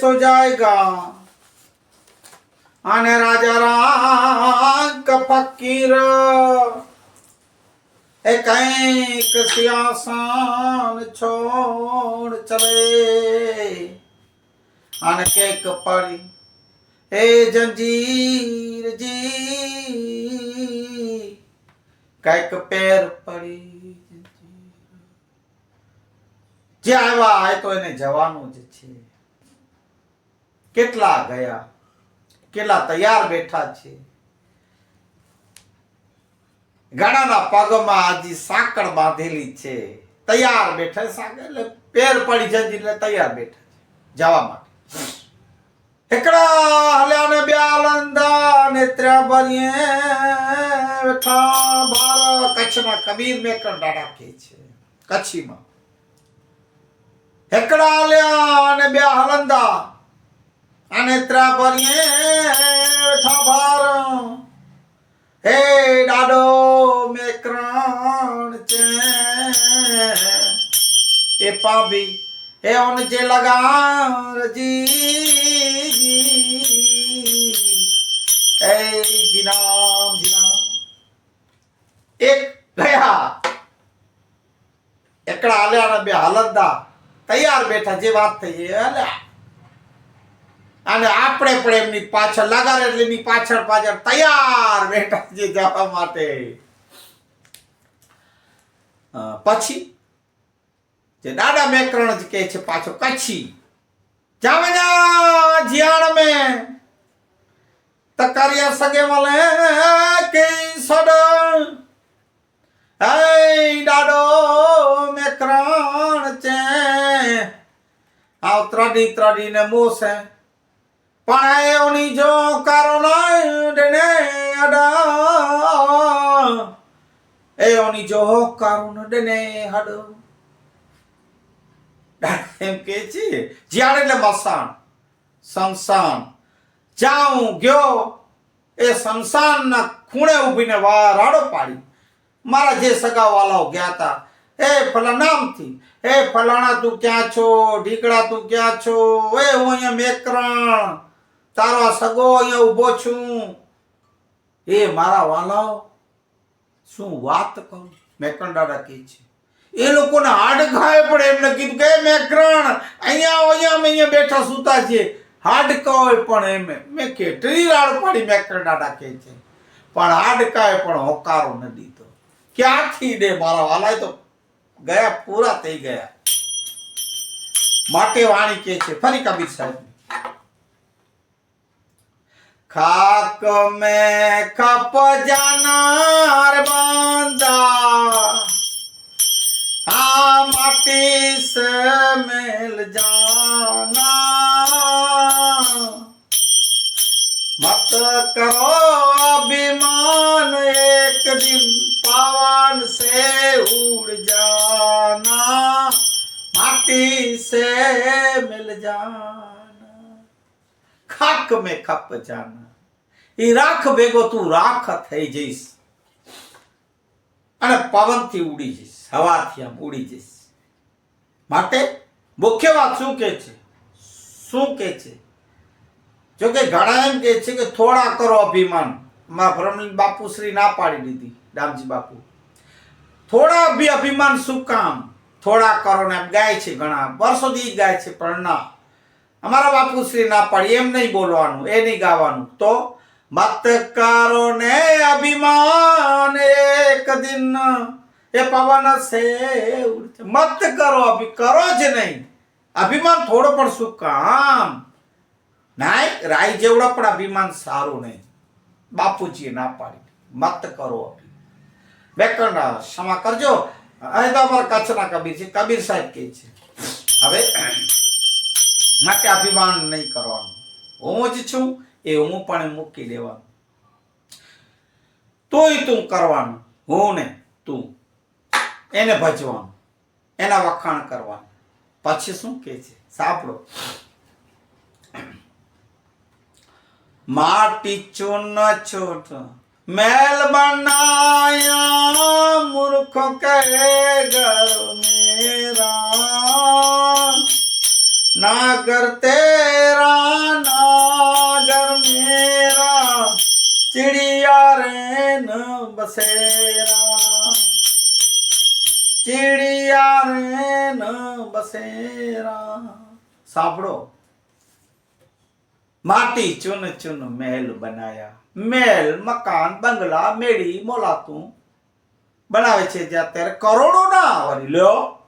सो जाएगा आने राजा राम का फकीर એ કઈક સિયાસન છોડ ચલે અને કેક પડી એ જંજીર જી કઈક પેર પડી જે આવ્યા એ તો એને જવાનું જ છે કેટલા ગયા? કેટલા તૈયાર બેઠા છે? ઘણાના પગમાં આજે સાંકળ બાંધેલી છે. તૈયાર બેઠા સાંકળ, એટલે પેર પડી જંજી એટલે તૈયાર બેઠા છે. જવા માટે. એકડા હલ્યા ને આલંદા ને ત્રાબરીએ બેઠા. ભાર કચ્છમાં કબીર મેકર દાડા કે છે. કચ્છીમાં. એકડા હલ્યા ને બે હલંદા અને ત્રાબરીએ બેઠા ભાર હે ડાડો મેકરણ છે એ પાબી હે ઓન જે લગાર જી એ જીનામ જીનામ એક ગયા એકડા આલ્યા ને બે હાલતદા તૈયાર બેઠા જે વાત થઈ એ હાલ્યા અને આપણે પણ એમની પાછળ લગાડે એટલે એની પાછળ પાછળ તૈયાર બેઠા છે જવા માટે. પછી જે દાદા મેકરણ જ કહે છે પાછો કચ્છી. જાવના જીયાણ મે. તકારિયા સગે મલે કે સડ હે દાડો મેકરણ છે. આવ ત્રડી ત્રડી ને મોસે. પણ એવની কারণ અડા એવની જો કારો ડને હડો એમ કે છે, જ્યાં એટલે મસાણ સંસાન જાઉં ગયો, એ સંસાનના ખૂણે ઊભીને વારાડો પાડી. મારા જે સગાવાલાઓ ગયા હતા, એ ફલા નામથી, એ ફલાણા તું ક્યાં છો ઢીકડા તું ક્યાં છો, એ અહીંયા મેકરણ. તારો સગો અહીંયા ઊભો છું. એ મારા વાલાઓ, શું વાત કહું? મેકરણ દાદા કહે છે. એ લોકોને હાડકાએ પણ એમને કીધું કે, "એ મેકરણ, અહીંયા અહીંયા અમે અહીંયા બેઠા સૂતા છીએ. હાડકાએ પણ એમ મેં કેટલી રાડ પાડી, મેકરણ દાદા કહે છે. પણ હાડકાએ પણ હોકારો ન દીધો. ક્યાંથી દે મારા વાલાય તો? ગયા પૂરા થઈ ગયા. માટે વાણી કે છે. ફરી કબીર સાહેબ. ખાક મેં ખપ જાનાર બાંધા. આ માટી સે મેલ જાના મત કરો અભિમાન એક દિન પવન સે ઉડ જાના માટી સે મિલ જાના ખાક મેં ખપ જાના. એ રાખ ભેગો તું રાખ થઈ જઈશ. અને પવનથી ઉડી જઈશ, હવાથી આમ ઉડી જઈશ. માટે મુખ્ય વાત શું કે છે? શું કે છે? જો કે ઘણા એમ કે છે કે થોડા કરો અભિમાન. માં ભ્રમણી બાપુ શ્રી ના પાડી દીધી દામજી બાપુ. થોડા અભિમાન શું કામ? થોડા કરો ને ગાય છે ઘણા. વર્ષોથી ગાય છે પણ ના. અમારા બાપુશ્રી ના પાડી એમ નહીં બોલવાનું, એ નહીં ગાવાનું. તો મત કરો ને અભિમાન એક દિન. એ પવન છે મત કરો અભી, કરો જ નહીં. અભિમાન થોડો પણ શું કામ? નાય, રાય જેવડો પણ અભિમાન સારું નહીં. બાપુજીએ ના પાડી. મત કરો બેકરણ, ક્ષમા કરજો. અહીં તો અમારા કચ્છના કબીર છે. કબીર સાહેબ કહે છે. હવે અભિમાન નહીં કરવાનું. હું જ છું, એ હું પણ મૂકી દેવાનું. તોય તું કરવાનું. હું ને તું. એને ભજવાનું. એના વખાણ કરવાનું. પછી શું કે છે? સાંભળો. માટી ચૂન છોટ. મેલ બનાયા મૂર્ખ કહે ઘર મેરા नागर तेरा नागर मेरा चिड़िया रेन बसेरा चिड़िया रेन बसेरा સાંભળો. માટી ચૂન ચૂન મહેલ બનાયા. મહેલ, મકાન, બંગલા, મેળી, મોલાતું બનાવે છે જે અત્યારે કરોડો ના વરી લ્યો.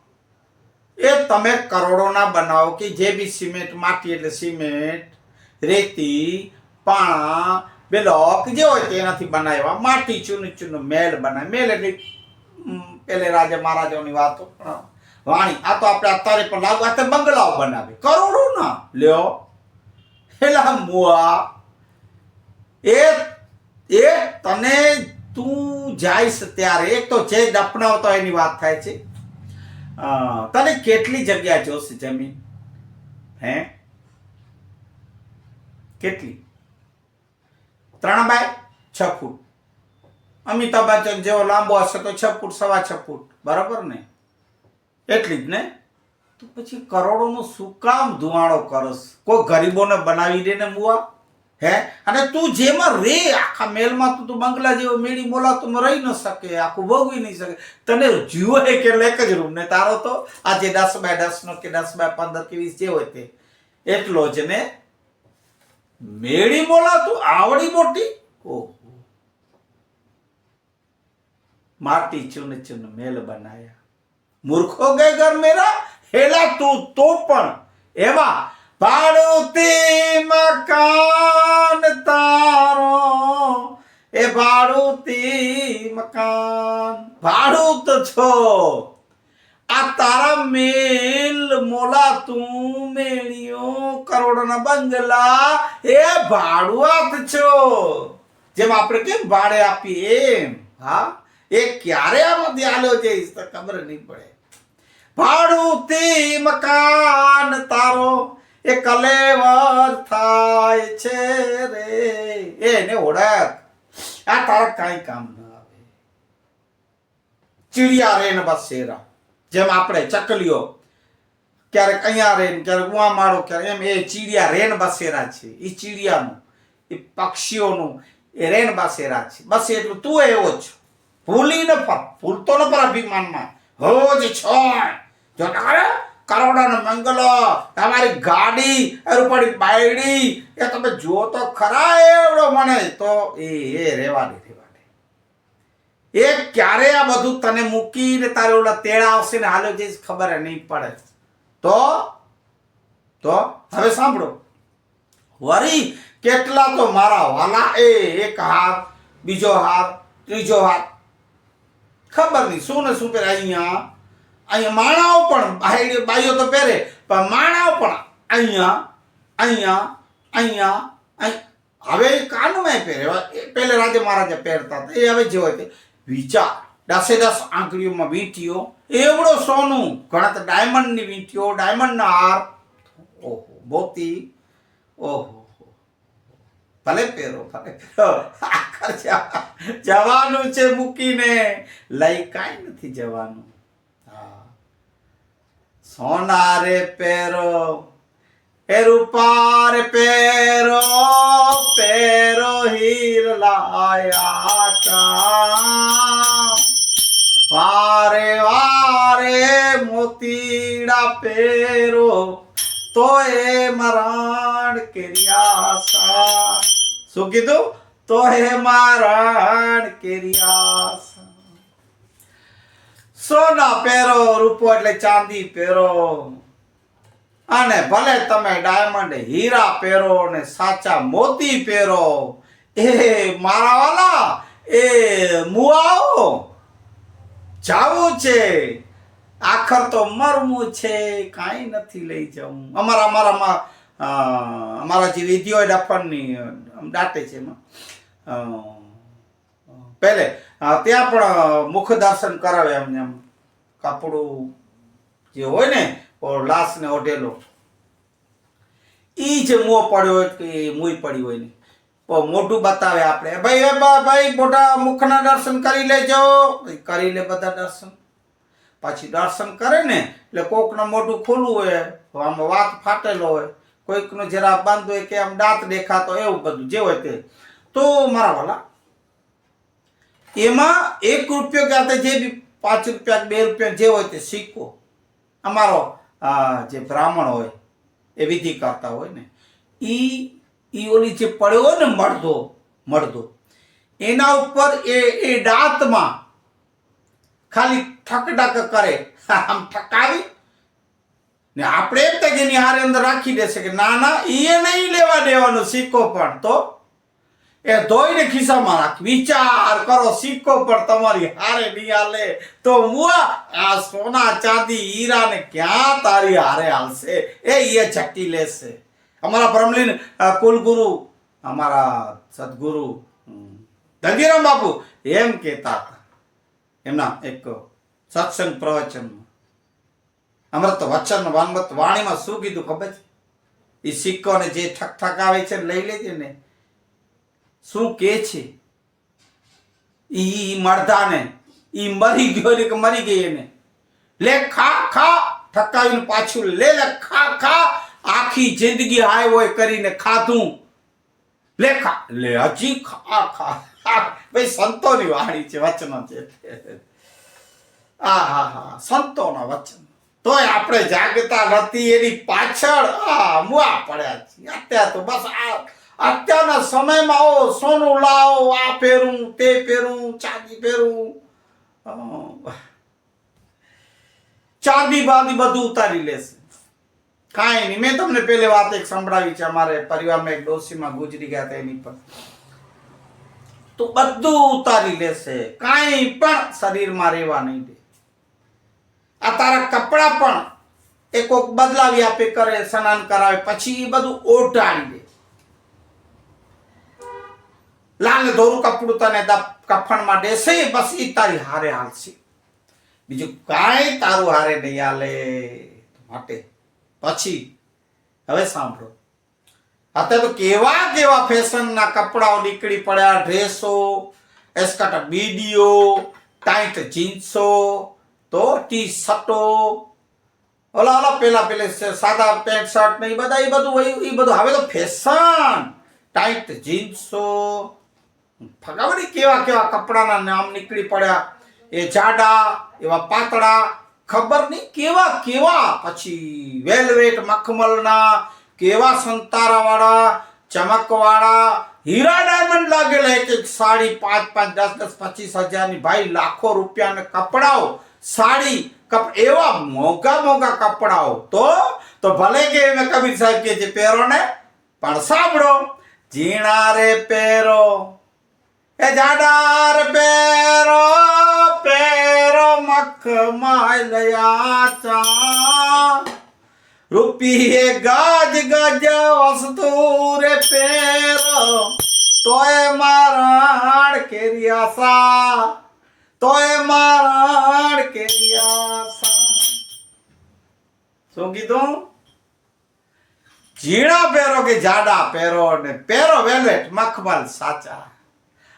એ તમે કરોડોના બનાવો કે જે બી સિમેન્ટ માટી એટલે સિમેન્ટ, રેતી, પાણા, બ્લોક જે હોય તેનાથી બનાવ્યા. માટી ચૂનું ચૂનું મેલ બનાવે મેલ એટલે પેલે રાજા મહારાજાઓની વાતો. વાણી. આ તો આપણે અત્યારે પણ લાગુ આ બંગલાઓ બનાવે. કરોડો ના લ્યો. એલા મુઆ. એ એ તને તું જાઈશ ત્યારે. એક તો જે દફનાવતો એની વાત થાય છે. તને કેટલી જગ્યા જોશે જમીન? હે? કેટલી? ત્રણ બાય છ ફૂટ. અમિતાભ બચ્ચન જેવો લાંબો હશે તો છ ફૂટ, સવા છ ફૂટ. બરાબર ને? એટલી જ ને? તો પછી કરોડોનું શું કામ ધુવાણો કરસ? કોઈ ગરીબોને બનાવી દે ને મુવા? હે? અને તું જેમાં રે, આખા મેલમાં તું તું બંગલા જેવો મેળી બોલા તું રહી ન શકે, આખું ભોગવી નહીં શકે. તને જીવો એ કે એક જ રૂમ, ને તારો તો આજે દસ બાય દસ નો કે દસ બાય પંદર કે વીસ જે હોય તે. એટલો જ ને મેળી બોલા તું આવડી મોટી? ઓહો. માટી ચૂન ચૂન મેલ બનાયા. મૂર્ખો ગયે ઘર મેરા, હેલા તું તો પણ. એમાં ભાડુતી મકાન તારો. એ ભાડુતી મકાન. ભાડુત છો. આ તારા મેલ મોલા તું મેળ્યો. કરોડોના બંગલા. એ ભાડુઆત છો. જેમ આપણે કેમ ભાડે આપીએ એમ. હા? એ ક્યારે આમાંથી આલ્યો જઈશ તો ખબર નહીં પડે. ભાડું તે મકાન તારો. એ કલેવર થાય છે રે. એને ઓળખ. આ તારા કાંઈ કામ ના આવે. ચીડિયા રે ને બસ જેમ આપણે ચકલીઓ, ક્યારેક અહીંયા રે ક્યારેક ઉવા માળો, ક્યારેક એમ, એ ચીડિયા રેન બસેરા છે. એ ચીડિયાનું એ પક્ષીઓનું, એ રેન બસેરા છે. બસ એટલું, તું એવો જ. ભૂલી ન ભૂલતો ન પર અભિમાનમાં. હોજ છો જો તારે કરોડોનો મંગલો, તમારી ગાડી રૂપાળી બાયડી, એ તમે જુઓ તો ખરા એવડો મને? તો એ એ રહેવાની દે એ ક્યારે આ બધું તને મૂકીને તારે ઓલા તેડા આવશે ને હાલો જઈશ ખબર નહીં પડે. તો તો, હવે સાંભળો. વરી કેટલા તો મારા વાલા, એ એક હાથ, બીજો હાથ, ત્રીજો હાથ. ખબર નહીં, શું ને શું પહેરે અહીંયા? અહીંયા માણાઓ પણ બાયડી બાઈઓ તો પહેરે, પણ માણાઓ પણ અહીંયા અહીંયા અહીંયા, અહીં. હવે કાનમાં પહેરે. પહેલે રાજે મહારાજા પહેરતા હતા. એ હવે જે હોય વિચાર. દસે દસ આંકડીઓમાં વીંટીઓ. એવડો સોનું. ઘણા તો ડાયમંડની વીંટીઓ. ડાયમંડના હાર. ઓહો મોતી ઓહો ભલે પહેરો ભલે પહેરો. આખર જવા- જવાનું છે મૂકીને. લઈ કાંઈ નથી જવાનું. સોના પેરો, એ રૂપાર પેરો પેરો હીર લાયા કા વારે વારે મોતીડા પેરો, તો એ મરાણ સા શું કીધું? તો એ મરાણ કેરિયાસા સોના પહેરો, રૂપો એટલે ચાંદી પહેરો. અને ભલે તમે ડાયમંડ હીરા પહેરો ને સાચા મોતી પહેરો, એ મારા વાલા, એ મુઆઓ જાવું છે. આખર તો મરવું છે, કાંઈ નથી લઈ જવું. અમારા અમારામાં અમારા જે વિધિ હોય ડફણની દાટે છે એમાં. પહેલે ત્યાં પણ મુખ દર્શન કરાવે એમને એમ. કાપડું જે હોય ને લાશ લાશને ઓઢેલો. એ જે મોં પડ્યો હોય કે મુઈ પડી હોય ને. મોઢું બતાવે આપણે. ભાઈ, એ ભાઈ, મોઢા મુખના દર્શન કરી લેજો. કરી લે બધા દર્શન. પછી દર્શન કરે ને, એટલે કોકનું મોઢું ખુલ્લું હોય, આમ વાત ફાટેલો હોય. કોઈકનો જરા બંધ હોય કે આમ દાંત દેખાતો એવું બધું, જે હોય તે. તો મારા વાલા એમાં એક રૂપિયો કે આ જે બી પાંચ રૂપિયા બે રૂપિયા જે હોય તે સિક્કો અમારો જે બ્રાહ્મણ હોય, એ વિધિ કરતા હોય ને એ એ ઓલી જે પડ્યો ને મળદો મળદો એના ઉપર એ એ દાંતમાં ખાલી ઠકડક કરે. આમ ઠકાવી ને આપણે એમ કે એની હારે અંદર રાખી દેશે કે ના ના એ નહીં લેવા દેવાનો સિક્કો પણ તો એ ધોઈને ખિસ્સામાં રાખ. વિચાર કરો, સિક્કો પણ તમારી હારે નહીં હાલે તો મુઆ, આ સોના ચાંદી હીરા ને ક્યાં તારી હારે હાલશે? એ એ ચક્કી લેશે. અમારા પરમલીન કુલગુરુ, અમારા સદગુરુ ધનજીરામ બાપુ એમ કહેતા હતા. એમના એક સત્સંગ પ્રવચનમાં. અમૃત વચન વાનમત વાણીમાં શું કીધું ખબર છે? એ સિક્કોને જે ઠક ઠકાવે છે લઈ લેજે ને. શું કે છે? ઈ મરધાને, ઈ મરી ગયો એટલે કે મરી ગઈ એને. લે ખા ખા ઠકાવીને પાછું લે લે ખા ખા. આખી જિંદગી હોય કરીને ખાધું. લે ખા, લે હજી ખા ખા. ભાઈ સંતોની વાણી છે, વચનો છે. આ, હા હા, સંતોના વચન. તોય આપણે જાગતા નથી એની પાછળ. આ મુઆ પડ્યા છીએ અત્યારે તો બસ આ અત્યારના સમયમાં આવો સોનું લાવો, આ પહેરું, તે પહેરું, ચાંદી પહેરું. ચાંદી બાંદી બધું ઉતારી લેશે. કાંઈ નહીં, મેં તમને પેલે વાત એક સંભળાવી છે, અમારે પરિવારમાં એક ડોશીમાં ગુજરી ગયા હતા એની પર. તો બધું ઉતારી લેશે. કાંઈ પણ શરીરમાં રહેવા નહીં દે. આ તારા કપડાં પણ એ કોઈક બદલાવી આપે, કરે, સ્નાન કરાવે, પછી એ બધું ઓઢાડી દે. લાલ ધોરું કપડું તને કફણમાં દેશે બસ એ તારી હારે હાલશે બીજું કાંઈ તારું હારે નહીં હાલે. માટે પછી હવે સાંભળો. અત્યારે તો કેવા કેવા ફેશનના કપડાઓ નીકળી પડ્યા, ડ્રેસો એસ્કટ બીડીઓ, ટાઈટ જીન્સો તો ટી શર્ટો. ઓલા ઓલા પેલા, પેલે સાદા પેન્ટ, શર્ટ ને એ બધા એ બધું એ બધું. હવે તો ફેશન, ટાઈટ જીન્સો ફગાવડી કેવા કેવા કપડાના નામ નીકળી પડ્યા? એ જાડા, એવા પાતળા, ખબર નહીં કેવા કેવા? પછી વેલવેટ મખમલના, કેવા સંતારાવાળા, ચમકવાળા, હીરા ડાયમંડ લાગેલા એક એક સાડી, પાંચ પાંચ, દસ દસ, પચીસ હજારની ભાઈ, લાખો રૂપિયાના કપડાઓ, સાડી, કપ, એવા મોંઘા મોંઘા કપડાઓ. તો તો ભલે કે એમ કબીર સાહેબ કે જે પહેરો ને પણ સાંભળો જીણા રે પહેરો એ જાડાર પેરો પેરો મખમાલયા ચા. રૂપિયે ગજ ગજ વસ્તુ રે પેરો, તોય મારણ કેરિયા સા. તોય મારણ કેરિયા સા. શું કીધું? ઝીણા પહેરો કે જાડા પહેરો ને પહેરો વેલેટ મખમલ સાચા.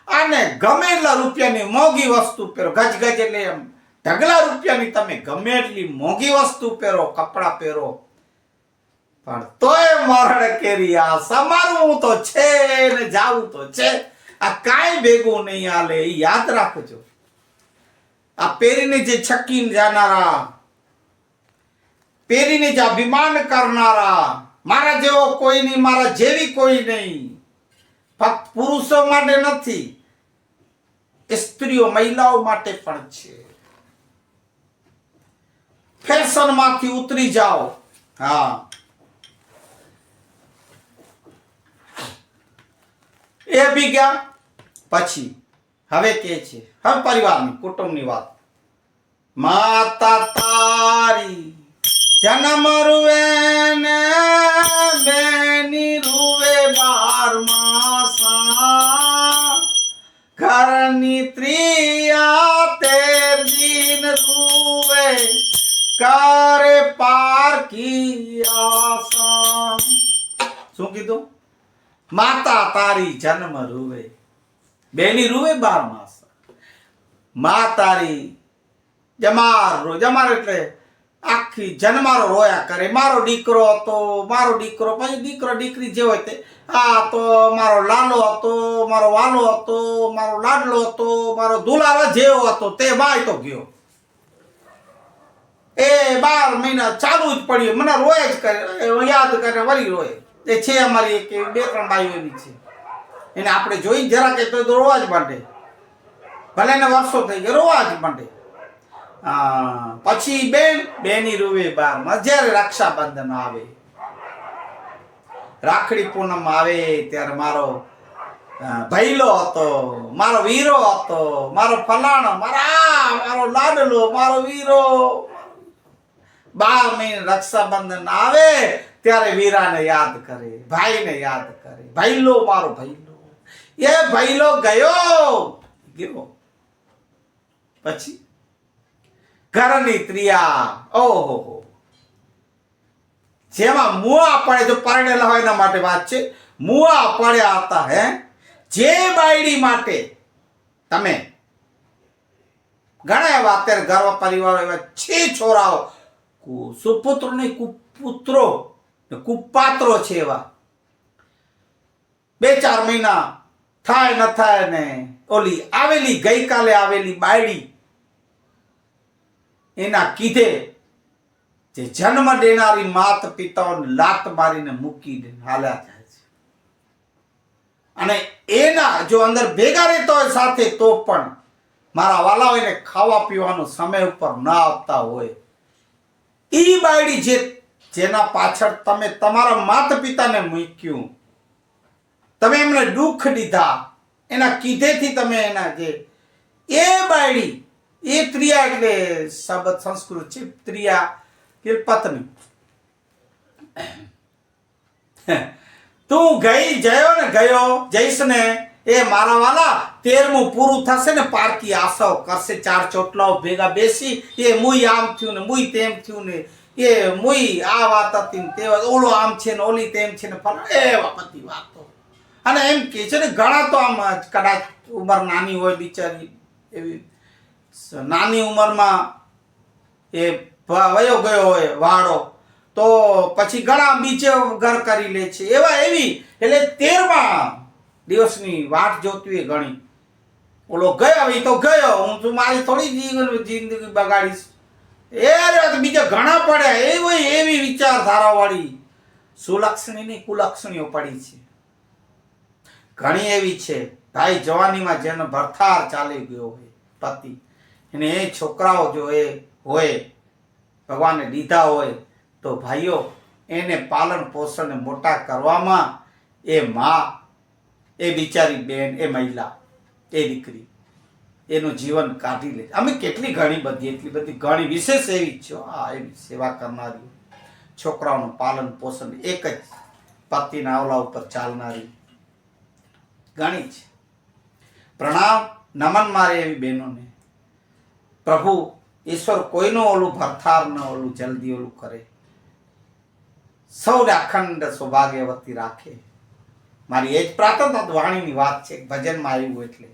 અને ગમે એટલા રૂપિયાની મોંઘી વસ્તુ પહેરો ગજ ગજ એટલે એમ ઢગલા રૂપિયાની તમે ગમે એટલી મોંઘી વસ્તુ પહેરો, કપડાં પહેરો. પણ તોય મરણ કેરી આ સમારવું તો છે ને જાવું તો છે. આ કાંઈ ભેગું નહીં હાલે એ યાદ રાખજો. આ પહેરીને જે છક્કીને જાનારા પહેરીને જે અભિમાન કરનારા, મારા જેવો કોઈ નહીં, મારા જેવી કોઈ નહીં. ફક્ત પુરુષો માટે નથી. સ્ત્રીઓ મહિલાઓ માટે પણ છે. ફેશનમાંથી ઉતરી જાઓ. હા. એ બી ગયા. પછી હવે કે છે, હવે પરિવારની, કુટુંબની વાત. માતા તારી જન્મ રૂવે બેની રૂવે ઘરની ત્રિયા તેર દિન રૂવે કરે પાર કી આસા શું કીધું? માતા તારી જન્મ રૂવે, બેની રૂવે બાર માસ. મા તારી જમાર રો, જમાર એટલે આખી જન્મારો રોયા કરે. મારો દીકરો હતો, મારો દીકરો, પછી દીકરો દીકરી જે હોય તે, આ તો મારો લાલો હતો, મારો વાલો હતો લાડલો હતો મારો દુલાવા જેવો હતો, તે બાયતો ગયો. એ બાર મહિના ચાલુ જ પડ્યું, મને રોય જ કરે યાદ કરે, વળી રોય. એ છે અમારી એક બે ત્રણ બાઈઓ એવી છે. એને આપણે જોઈ જરા કે તો રોવા જ માંડે. ભલે એને વર્ષો થઈ ગયા, રોવા જ માંડે. પછી બેન, બેની રૂવે બારમાં, જ્યારે રક્ષાબંધન આવે, રાખડી પૂનમ આવે, ત્યારે મારો ભૈલો હતો, મારો વીરો હતો, મારો ફલાણો, મારા મારો લાડલો, મારો વીરો. બાર મહિને રક્ષાબંધન આવે, ત્યારે વીરાને યાદ કરે, ભાઈને યાદ કરે. ભૈલો, મારો ભૈલો. એ ભૈલો ગયો ગયો. પછી ઘરની ત્રિયા, ઓહો જેમાં મુઆ પડે, જો પરણેલા હોય એના માટે વાત છે મુઆ પડ્યા હતા, હે? જે બાયડી માટે તમે ઘણા એવા અત્યારે ગર્વ પરિવારો એવા છે છોરાઓ સુપુત્રો ને કુપુત્રો કુપાત્રો છે એવા. બે ચાર મહિના થાય ન થાય ને ઓલી આવેલી, ગઈકાલે આવેલી બાયડી એના કીધે જે જન્મ દેનારી માત પિતાઓને લાત મારીને મૂકી હાલ્યા. છે અને એના જો અંદર ભેગા રહેતા હોય સાથે, તો પણ મારા વાલાઓ એને ખાવા પીવાનો સમય ઉપર ન આપતા હોય. એ બાયડી જે, જેના પાછળ તમે તમારા માતા પિતાને મૂક્યું, તમે એમને દુઃખ દીધા, એના કીધેથી તમે એના જે, એ બાયડી, એ ત્રિયા એટલે શબ્દ સંસ્કૃત છે, ત્રિયા કે પત્ની. તું ગઈ, જયો ને ગયો, જઈશ ને. એ મારા વાલા તેરમું પૂરું થશે ને પારકી આશાઓ કરશે, ચાર ચોટલાઓ ભેગા બેસી, એ મુઈ આમ થયું ને, મુઈ તેમ થયું ને. એ મુઈ આ વાત હતી ને, તે ઓલો આમ છે ને, ઓલી તેમ છે ને, ફલા એ બધી વાતો. અને એમ કે છે ને, ઘણા તો આમ કદાચ ઉંમર નાની હોય બિચારી, એવી. નાની ઉંમરમાં એ વયો ગયો હોય, વાળો. તો પછી ઘણા બીજે ઘર કરી લે છે. એવા એવી, એટલે તેરમા દિવસની વાટ જોતી હોય ઘણી ઓલો ગયો એ તો ગયો. હું તું મારી થોડી જીવન જિંદગી બગાડીશ. એ બીજા ઘણા પડ્યા. એવી એવી વિચારધારા વાળી સુલક્ષણી ની કુલક્ષણીઓ પડી છે. ઘણી એવી છે. ભાઈ, જવાનીમાં જેનો ભરથાર ચાલી ગયો હોય, પતિ. અને એ છોકરાઓ જો એ હોય ભગવાને દીધા હોય તો ભાઈઓ, એને પાલન પોષણ મોટા કરવામાં એ મા, એ બિચારી બેન, એ મહિલા, એ દીકરી, એનું જીવન કાઢી લે. અમે કેટલી ઘણી બધી, એટલી બધી ઘણી વિશેષ એવી છે. હા, એવી સેવા કરનારી, છોકરાઓનું પાલન પોષણ એક જ પતિના આવલા ઉપર ચાલનારી ઘણી છે પ્રણામ, નમન મારે એવી બહેનોને. પ્રભુ, ઈશ્વર કોઈનું ઓલું ભરથાર ન, ઓલું જલ્દી ઓલું કરે. સૌને અખંડ સૌભાગ્યવતી રાખે. મારી એ જ પ્રાર્થના વાણીની વાત છે, ભજનમાં આવ્યું એટલે.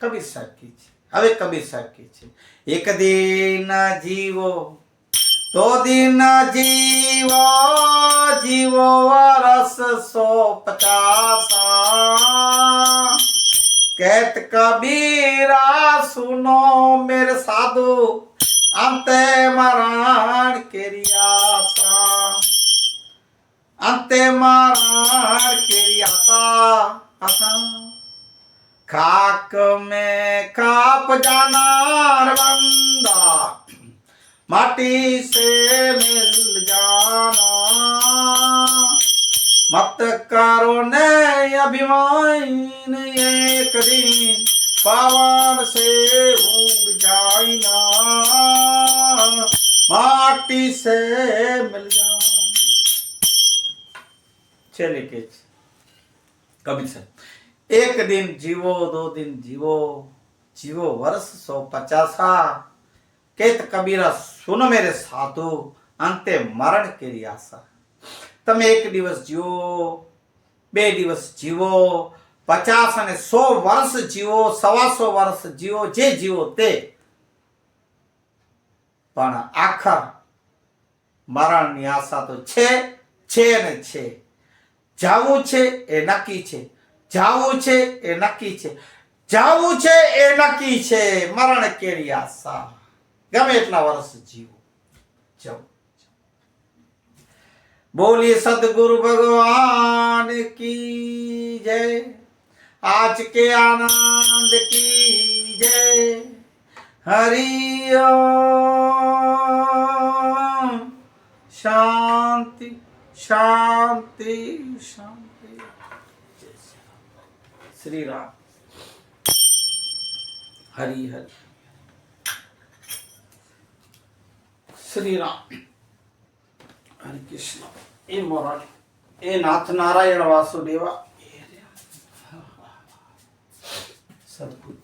કબીર સાહેબ છે. હવે કબીર સાહેબ છે, એક દિન જીવો, તો દિન જીવો જીવો વરસ સો પચાસા. કેત કબીરા સુનો મેર સાધુ અંતે મરણ કેરિયા સા अंते मरण केरी आशा आशा खाक में खाप जाना रे बंदा माटी से मिल जाना मत करो ने अभिमान एक दिन पवन से उड़ जाई ना माटी से मिल जा છેલ્લી કે કવિ છે એક દિન જીવો, દો દિન જીવો જીવો વર્ષ સો પચાસા. કેત કબીરા, સુન મેરે સાધુ, અંતે મરણ કેરી આશા. તમે એક દિવસ જીવો, બે દિવસ જીવો, પચાસ અને સો વર્ષ જીવો, સવાસો વર્ષ જીવો, જે જીવો તે. પણ આખા મરણની આશા તો છે છે ને છે. જાવું છે એ નક્કી છે. જાવું છે એ નક્કી છે. જાવું છે એ નક્કી છે. મરણ કેરી આશા ગમે એટલા વર્ષ જીવો. જવું બોલી સદગુરુ ભગવાન કી જય. આજ કે આનંદ કી જય. હરિ શાંતિ. શાંતિ શાંતિ શ્રી રામ હરિ હરિ શ્રી રામ હરે કૃષ્ણ એ મોરારી એ નાથ નારાયણ વાસુદેવા સદગુરુ